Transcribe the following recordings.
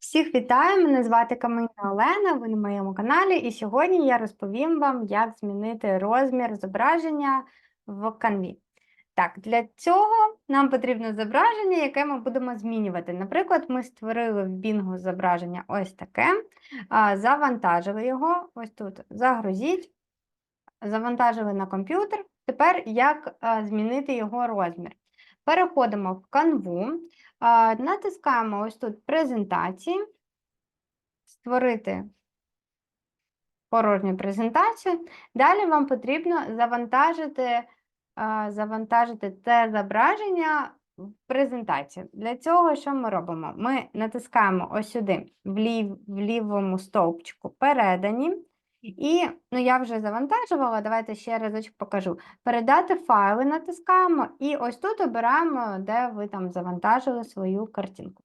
Всіх вітаю! Мене звати Каменя Олена. Ви на моєму каналі, і сьогодні я розповім вам, як змінити розмір зображення в Canvі. Так, для цього нам потрібно зображення, яке ми будемо змінювати. Наприклад, ми створили в Bing зображення ось таке, завантажили його, ось тут загрузіть, завантажили на комп'ютер. Тепер як змінити його розмір? Переходимо в канву, натискаємо ось тут презентації, створити порожню презентацію. Далі вам потрібно завантажити, завантажити це зображення в презентацію. Для цього що ми робимо? Ми натискаємо ось сюди, в, лів, в лівому стовпчику передані. І ну, я вже завантажувала, давайте ще разочок покажу. Передати файли натискаємо, і ось тут обираємо, де ви там завантажили свою картинку.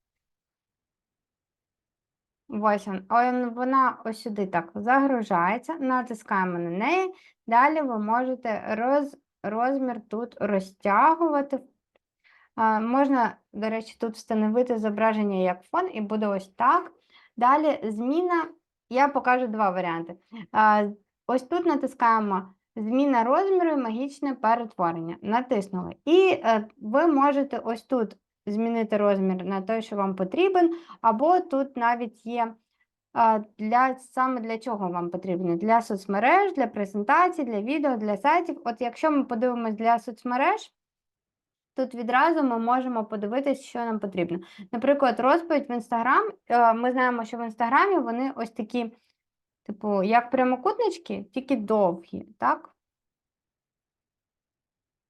Ось он- он- вона ось сюди так загружається, натискаємо на неї. Далі ви можете роз, розмір тут розтягувати. А, можна, до речі, тут встановити зображення як фон, і буде ось так. Далі зміна. Я покажу два варіанти. Ось тут натискаємо зміна розміру і магічне перетворення. Натиснули. І е, ви можете ось тут змінити розмір на той, що вам потрібен, або тут навіть є для, саме для чого вам потрібно? Для соцмереж, для презентацій, для відео, для сайтів. От якщо ми подивимось для соцмереж, Тут відразу ми можемо подивитись, що нам потрібно. Наприклад, розповідь в Інстаграм. е, Ми знаємо, що в Інстаграмі вони ось такі, типу, як прямокутнички, тільки довгі, так?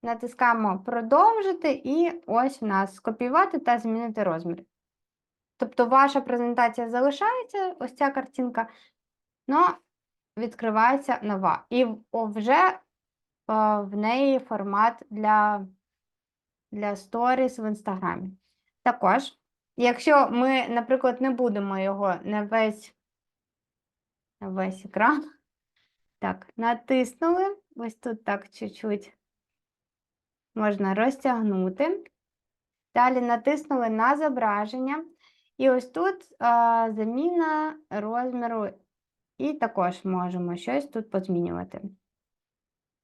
Натискаємо продовжити, і ось у нас скопіювати та змінити розмір. Тобто ваша презентація залишається, ось ця картинка, але відкривається нова. І вже е, в неї формат для для сторіс в інстаграмі. Також, якщо ми, наприклад, не будемо його на весь, на весь екран, так, натиснули, ось тут так чуть-чуть можна розтягнути. Далі натиснули на зображення. І ось тут а, заміна розміру, і також можемо щось тут позмінювати.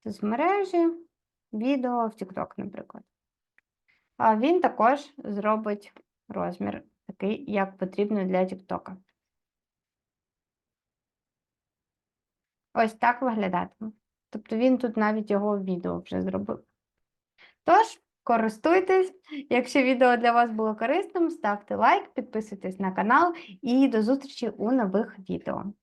Соцмережі, відео в TikTok, наприклад. Він також зробить розмір такий, як потрібно для TikTok. Ось так виглядатиме. Тобто він тут навіть його відео вже зробив. Тож, користуйтесь. Якщо відео для вас було корисним, ставте лайк, підписуйтесь на канал і до зустрічі у нових відео.